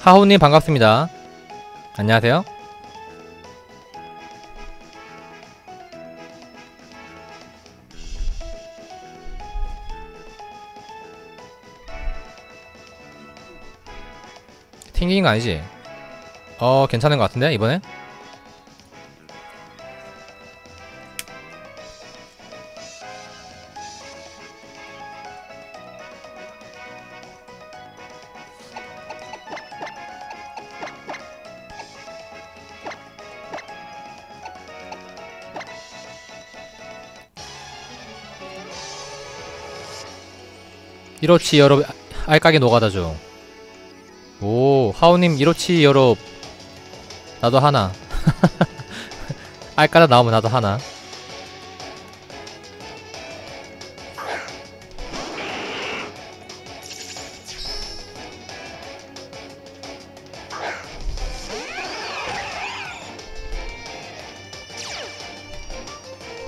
하호님 반갑습니다. 안녕하세요. 튕긴 거 아니지? 어 괜찮은 것 같은데 이번엔? 이로치 여러 알까기 노가다 중. 오 하우님 이로치 여러 나도 하나. 알까다 나오면 나도 하나.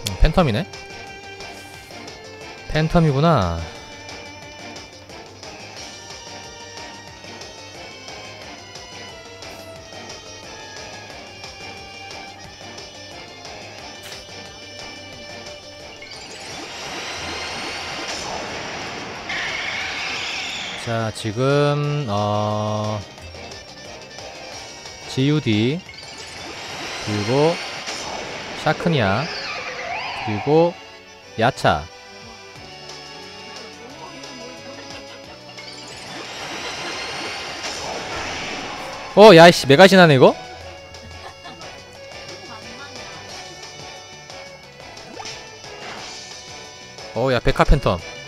음, 팬텀이네? 팬텀이구나. 자, 지금 어 GUD 그리고 샤크니아 그리고 야차 어, 야이씨, 메가신하네 이거? 어, 야, 백화 팬텀.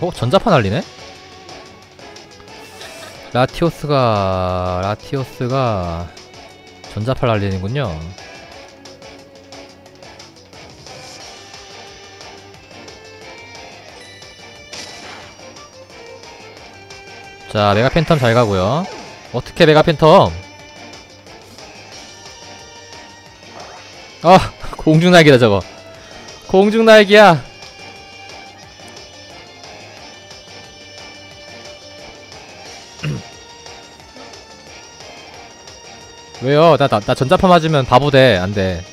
어? 전자파 날리네? 라티오스가 라티오스가 전자파 날리는군요. 자 메가 팬텀 잘 가고요. 어떻게 메가 팬텀? 아 공중날개다 저거. 공중날개야 왜요? 나, 나, 나 전자파 맞으면 바보 돼. 안 돼.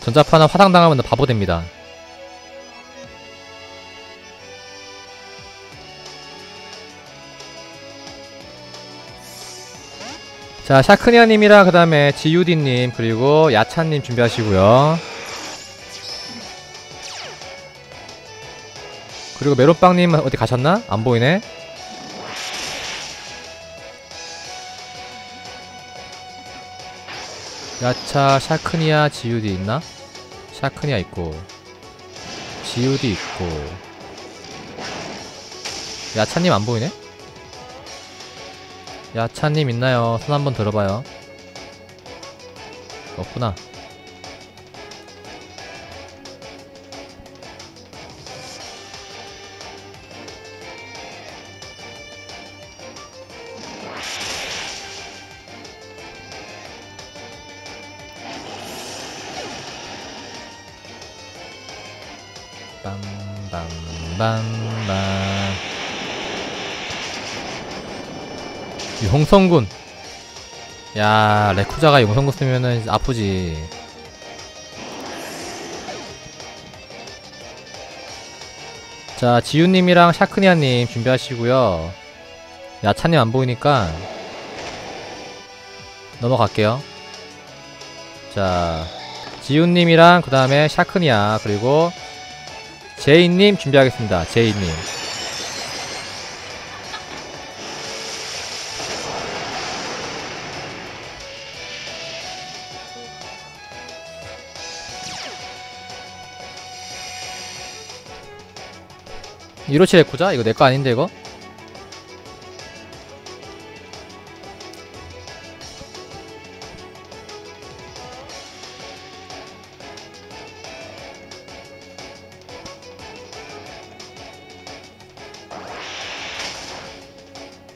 전자파는 화상 당하면 나 바보 됩니다. 자, 샤크니아님이랑 그 다음에 지유디님 그리고 야차님 준비하시고요. 그리고 메론빵님 어디 가셨나? 안 보이네. 야차 샤크니아 지우디 있나? 샤크니아 있고 지우디 있고 야차님 안 보이네? 야차님 있나요? 손 한번 들어봐요 없구나 빰빰빰빰 용성군. 야 레쿠자가 용성군 쓰면은 아프지. 자 지유님이랑 샤크니아님 준비하시고요. 야차님 안 보이니까 넘어갈게요. 자 지유님이랑 그 다음에 샤크니아 그리고 제이님 준비하겠습니다. 제이님. 이로치 레쿠자? 이거 내 거 아닌데 이거?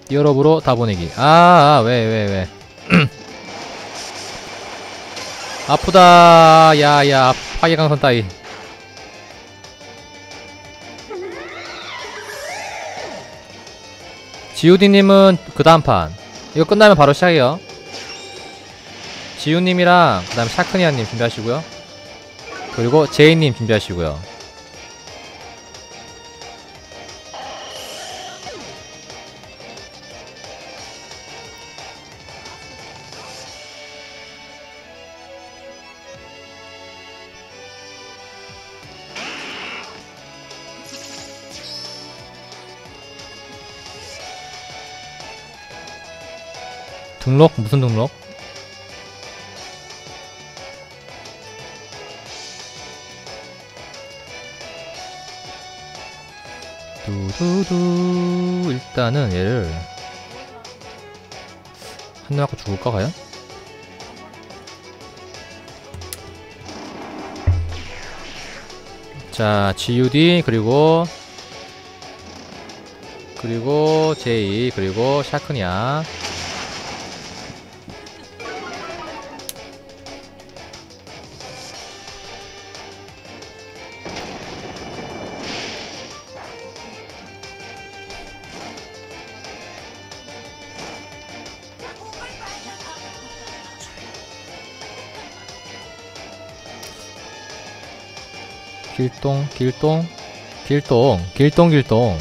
히어로브로 다 보내기. 아, 아, 왜, 왜, 왜. 아프다. 야, 야, 파괴강선 따위. 지우디님은 그 다음 판. 이거 끝나면 바로 시작해요. 지우님이랑 그 다음에 샤크니아님 준비하시고요. 그리고 제이님 준비하시고요. 등록? 무슨 등록? 두두두 일단은 얘를 한대 맞고 죽을까 과연? 자 GUD 그리고 그리고 제이 그리고 샤크니아 길동 길동 길동 길동 길동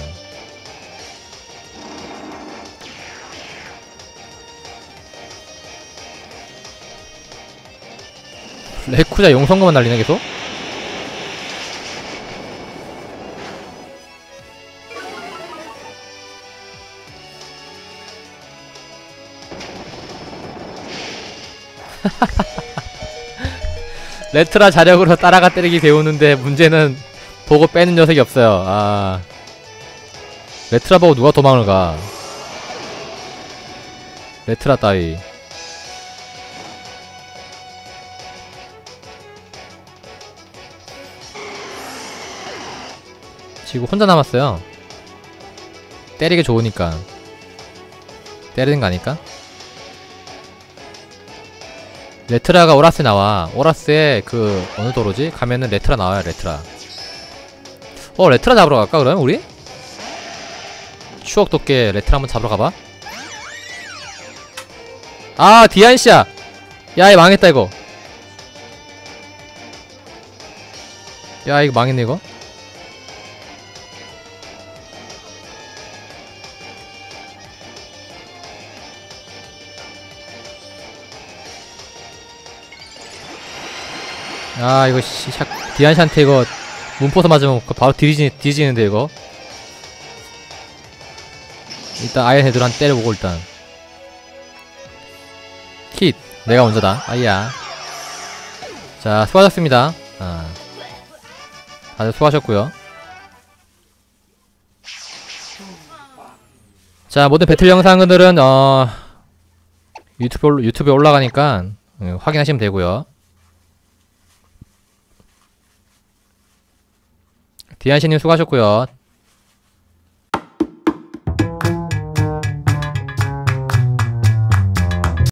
레쿠자 용성거만 날리네 계속? 레트라 자력으로 따라가 때리기 배우는데 문제는 보고 빼는 녀석이 없어요. 아. 레트라 보고 누가 도망을 가. 레트라 따위. 지금 혼자 남았어요. 때리기 좋으니까. 때리는 거 아닐까? 레트라가 오라스에 나와. 오라스에 그 어느 도로지? 가면은 레트라 나와요. 레트라. 어 레트라 잡으러 갈까 그러면 우리? 추억 돋게 레트라 한번 잡으러 가봐. 아 디안씨야. 야이 망했다 이거. 야 이거 망했네 이거. 아 이거 씨, 샥, 디안씨한테 이거 문포서 맞으면 그 바로 뒤지, 뒤지는데 이거. 일단 아이언 헤드로 한 때려보고 일단. 킷. 내가 먼저다. 아이야. 자 수고하셨습니다. 아. 다들 수고하셨고요. 자 모든 배틀 영상들은 어 유튜브, 올- 유튜브에 올라가니까 음, 확인하시면 되고요 디안씨님 수고하셨고요